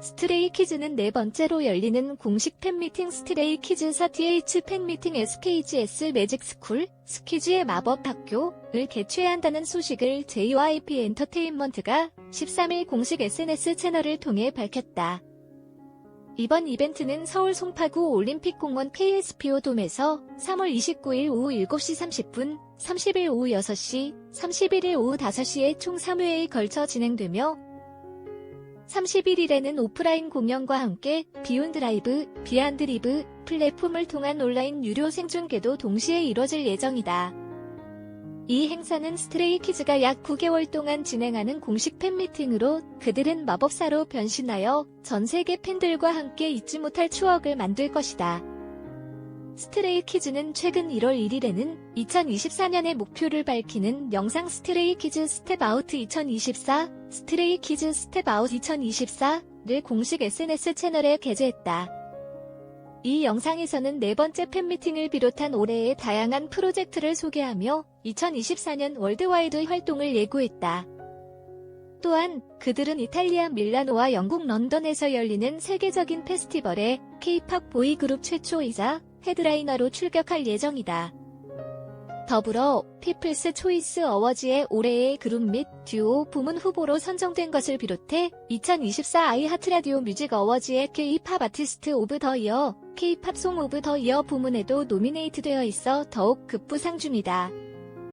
스트레이 키즈는 네 번째로 열리는 공식 팬미팅 스트레이 키즈 4TH 팬미팅 SKGS 매직스쿨 스키즈의 마법 학교를 개최한다는 소식을 JYP 엔터테인먼트가 13일 공식 SNS 채널을 통해 밝혔다. 이번 이벤트는 서울 송파구 올림픽공원 KSPO 돔에서 3월 29일 오후 7시 30분, 30일 오후 6시, 31일 오후 5시에 총 3회에 걸쳐 진행되며 31일에는 오프라인 공연과 함께 비욘드 라이브, 비안드 리브 플랫폼을 통한 온라인 유료 생중계도 동시에 이뤄질 예정이다. 이 행사는 스트레이키즈가 약 9개월 동안 진행하는 공식 팬미팅으로 그들은 마법사로 변신하여 전 세계 팬들과 함께 잊지 못할 추억을 만들 것이다. 스트레이 키즈는 최근 1월 1일에는 2024년의 목표를 밝히는 영상 스트레이 키즈 스텝 아웃 2024, 스트레이 키즈 스텝 아웃 2024를 공식 SNS 채널에 게재했다. 이 영상에서는 네 번째 팬미팅을 비롯한 올해의 다양한 프로젝트를 소개하며 2024년 월드와이드 활동을 예고했다. 또한 그들은 이탈리아 밀라노와 영국 런던에서 열리는 세계적인 페스티벌에 K-팝 보이그룹 최초이자 헤드라이너로 출격할 예정이다. 더불어 피플스 초이스 어워즈의 올해의 그룹 및 듀오 부문 후보로 선정된 것을 비롯해 2024 아이 하트라디오 뮤직 어워즈의 K-팝 아티스트 오브 더 이어, K-팝 송 오브 더 이어 부문에도 노미네이트되어 있어 더욱 급부상 중이다.